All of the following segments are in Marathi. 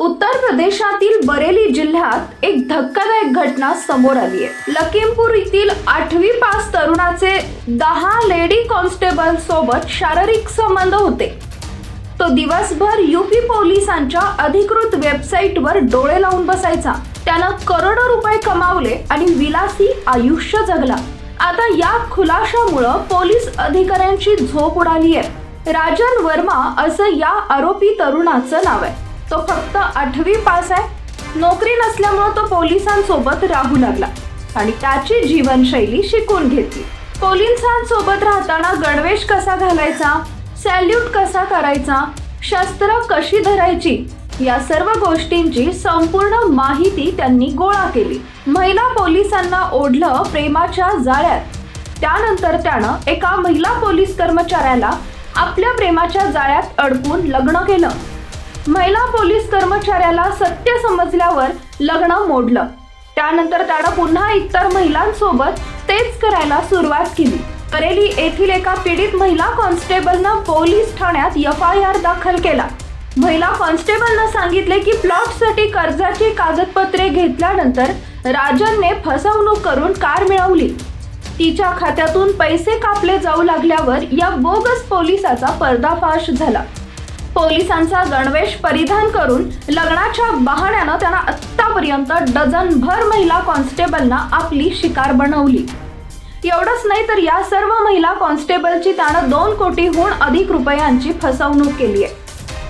उत्तर प्रदेशातील बरेली जिल्ह्यात एक धक्कादायक घटना समोर आली आहे. लखीमपूर येथील आठवी पास तरुणाचे दहा लेडी कॉन्स्टेबल सोबत शारीरिक संबंध होते. तो दिवसभर युपी पोलिसांच्या अधिकृत वेबसाईटवर डोळे लावून बसायचा. त्यानं करोडो रुपये कमावले आणि विलासी आयुष्य जगला. आता या खुलाशामुळं पोलीस अधिकाऱ्यांची झोप उडाली आहे. राजन वर्मा असं या आरोपी तरुणाचं नाव आहे. तो फक्त आठवी पास आहे. नोकरी नसल्यामुळे तो पोलिसांसोबत राहू लागला आणि त्याची जीवनशैली शिकून घेतली. पोलिसांसोबत राहताना गणवेश कसा घालायचा सॅल्यूट कसा करायचा शस्त्र कशी धरायची या सर्व गोष्टींची संपूर्ण माहिती त्यांनी गोळा केली. महिला पोलिसांना ओढलं प्रेमाच्या जाळ्यात. त्यानंतर त्यानं एका महिला पोलीस कर्मचाऱ्याला आपल्या प्रेमाच्या जाळ्यात अडकून लग्न केलं. महिला पोलीस कर्मचाऱ्याला सत्य समजल्यावर लग्न मोडलं. त्यानंतर त्यानं पुन्हा इतर महिलांसोबत तेच करायला सुरुवात केली. बरेली येथील एका पीडित महिला कॉन्स्टेबलनं पोलीस ठाण्यात एफ आय आर दाखल केला. महिला कॉन्स्टेबलनं सांगितले की प्लॉटसाठी कर्जाची कागदपत्रे घेतल्यानंतर राजनने फसवणूक करून कार मिळवली. तिच्या खात्यातून पैसे कापले जाऊ लागल्यावर या बोगस पोलिसाचा पर्दाफाश झाला. पोलिसांचा गणवेश परिधान करून लग्नाच्या बहाण्यानं त्यांना आत्तापर्यंत डझनभर महिला कॉन्स्टेबलना आपली शिकार बनवली. एवढंच नाही तर या सर्व महिला कॉन्स्टेबलची त्यानं दोन कोटीहून अधिक रुपयांची फसवणूक केली आहे.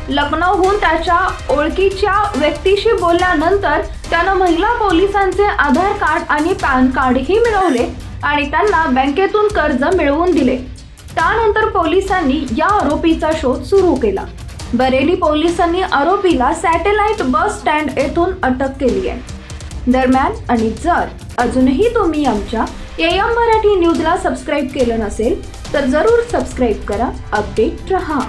लखनौहून त्याच्या ओळखीच्या व्यक्तीशी बोलल्यानंतर त्यानं महिला पोलिसांचे आधार कार्ड आणि पॅन कार्डही मिळवले आणि त्यांना बँकेतून कर्ज मिळवून दिले. त्यानंतर पोलिसांनी या आरोपीचा शोध सुरू केला. बरेली पोलिसांनी आरोपीला सॅटेलाइट बस स्टँड येथून अटक केली आहे. दरम्यान आणि जर अजूनही तुम्ही आमच्या एम मराठी न्यूजला सबस्क्राईब केलं नसेल तर जरूर सबस्क्राईब करा अपडेट रहा.